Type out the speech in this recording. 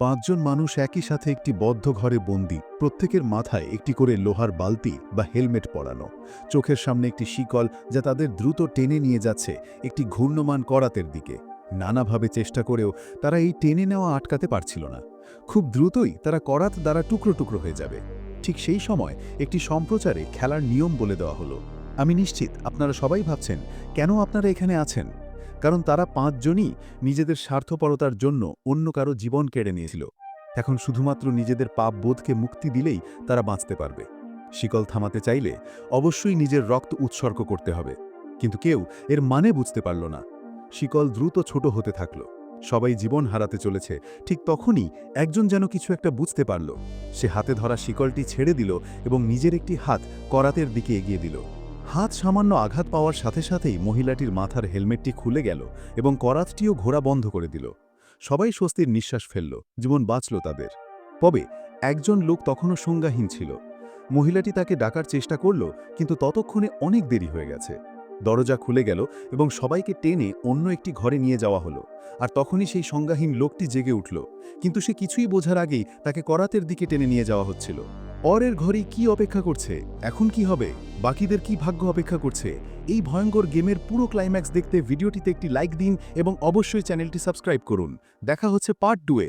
পাঁচজন মানুষ একই সাথে একটি বদ্ধ ঘরে বন্দি, প্রত্যেকের মাথায় একটি করে লোহার বালতি বা হেলমেট পরানো। চোখের সামনে একটি শিকল যা তাদের দ্রুত টেনে নিয়ে যাচ্ছে একটি ঘূর্ণমান করাতের দিকে। নানাভাবে চেষ্টা করেও তারা এই টেনে নেওয়া আটকাতে পারছিল না। খুব দ্রুতই তারা করাত দ্বারা টুকরো টুকরো হয়ে যাবে। ঠিক সেই সময় একটি সম্প্রচারে খেলার নিয়ম বলে দেওয়া হলো। আমি নিশ্চিত আপনারা সবাই ভাবছেন, কেন আপনারা এখানে আছেন? কারণ তারা পাঁচজনই নিজেদের স্বার্থপরতার জন্য অন্য কারও জীবন কেড়ে নিয়েছিল। এখন শুধুমাত্র নিজেদের পাপ বোধকে মুক্তি দিলেই তারা বাঁচতে পারবে। শিকল থামাতে চাইলে অবশ্যই নিজের রক্ত উৎসর্গ করতে হবে। কিন্তু কেউ এর মানে বুঝতে পারল না। শিকল দ্রুত ছোট হতে থাকল। সবাই জীবন হারাতে চলেছে। ঠিক তখনই একজন যেন কিছু একটা বুঝতে পারল। সে হাতে ধরা শিকলটি ছেড়ে দিল এবং নিজের একটি হাত করাতের দিকে এগিয়ে দিল। হাত সামান্য আঘাত পাওয়ার সাথে সাথেই মহিলাটির মাথার হেলমেটটি খুলে গেল এবং করাতটিও ঘোরা বন্ধ করে দিল। সবাই স্বস্তির নিঃশ্বাস ফেলল, জীবন বাঁচল তাদের। তবে একজন লোক তখনও সংজ্ঞাহীন ছিল। মহিলাটি তাকে ডাকার চেষ্টা করল, কিন্তু ততক্ষণে অনেক দেরি হয়ে গেছে। দরজা খুলে গেল এবং সবাইকে টেনে অন্য একটি ঘরে নিয়ে যাওয়া হলো। আর তখনই সেই সংজ্ঞাহীন লোকটি জেগে উঠল, কিন্তু সে কিছুই বোঝার আগেই তাকে করাতের দিকে টেনে নিয়ে যাওয়া হচ্ছিল। পরের ঘরে কি অপেক্ষা করছে? এখন কি হবে? বাকিদের কি ভাগ্য অপেক্ষা করছে? এই ভয়ঙ্কর গেমের পুরো ক্লাইম্যাক্স দেখতে ভিডিওটিতে একটি লাইক দিন এবং অবশ্যই চ্যানেলটি সাবস্ক্রাইব করুন। দেখা হচ্ছে পার্ট টুয়ে